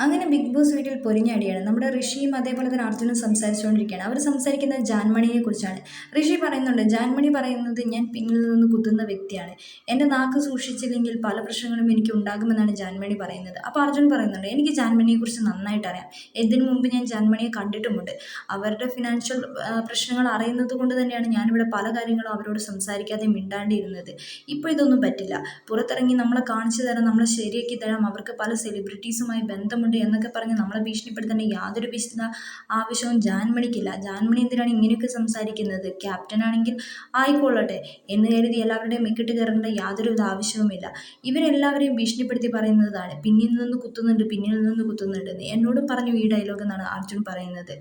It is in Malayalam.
അങ്ങനെ ബിഗ് ബോസ് വീട്ടിൽ പൊരിഞ്ഞടിയാണ് നമ്മുടെ ഋഷിയും അതേപോലെ തന്നെ അർജുനും സംസാരിച്ചുകൊണ്ടിരിക്കുകയാണ്. അവർ സംസാരിക്കുന്നത് ജാൻമണിയെ കുറിച്ചാണ്. ഋഷി പറയുന്നുണ്ട് ജാൻമണി പറയുന്നത് ഞാൻ പിന്നിൽ നിന്ന് കുത്തുന്ന വ്യക്തിയാണ്. എന്റെ നാക്ക് സൂക്ഷിച്ചില്ലെങ്കിൽ പല പ്രശ്നങ്ങളും എനിക്ക് ഉണ്ടാകുമെന്നാണ് ജാൻമണി പറയുന്നത്. അപ്പോൾ അർജുൻ പറയുന്നുണ്ട് എനിക്ക് ജാൻമണിയെക്കുറിച്ച് നന്നായിട്ട് അറിയാം. ഇതിനു മുമ്പ് ഞാൻ ജാൻമണിയെ കണ്ടിട്ടുമുണ്ട്. അവരുടെ ഫിനാൻഷ്യൽ പ്രശ്നങ്ങൾ അറിയുന്നത് കൊണ്ട് തന്നെയാണ് ഞാനിവിടെ പല കാര്യങ്ങളും അവരോട് സംസാരിക്കാതെ മിണ്ടാണ്ടിരുന്നത്. ഇപ്പോൾ ഇതൊന്നും പറ്റില്ല. പുറത്തിറങ്ങി നമ്മളെ കാണിച്ചു തരാം നമ്മളെ ശരിയാക്കി തരാം. അവർക്ക് പല സെലിബ്രിറ്റീസുമായി ബന്ധമുണ്ട് എന്നൊക്കെ പറഞ്ഞ് നമ്മളെ ഭീഷണിപ്പെടുത്തേണ്ട യാതൊരു വിശദ ആവശ്യവും ജാൻമണിക്കില്ല. ജാൻമണി എന്തിനാണ് ഇങ്ങനെയൊക്കെ സംസാരിക്കുന്നത്? ക്യാപ്റ്റൻ ആണെങ്കിൽ ആയിക്കൊള്ളട്ടെ എന്ന് കരുതി എല്ലാവരുടെയും മെക്കിട്ട് കയറേണ്ട യാതൊരുവിധ ആവശ്യവുമില്ല. ഇവരെല്ലാവരെയും ഭീഷണിപ്പെടുത്തി പറയുന്നതാണ്. പിന്നിൽ നിന്ന് കുത്തുന്നുണ്ട് പിന്നിൽ നിന്ന് കുത്തുന്നുണ്ട് എന്നോടും പറഞ്ഞു ഈ ഡയലോഗ് എന്നാണ് അർജുൻ പറയുന്നത്.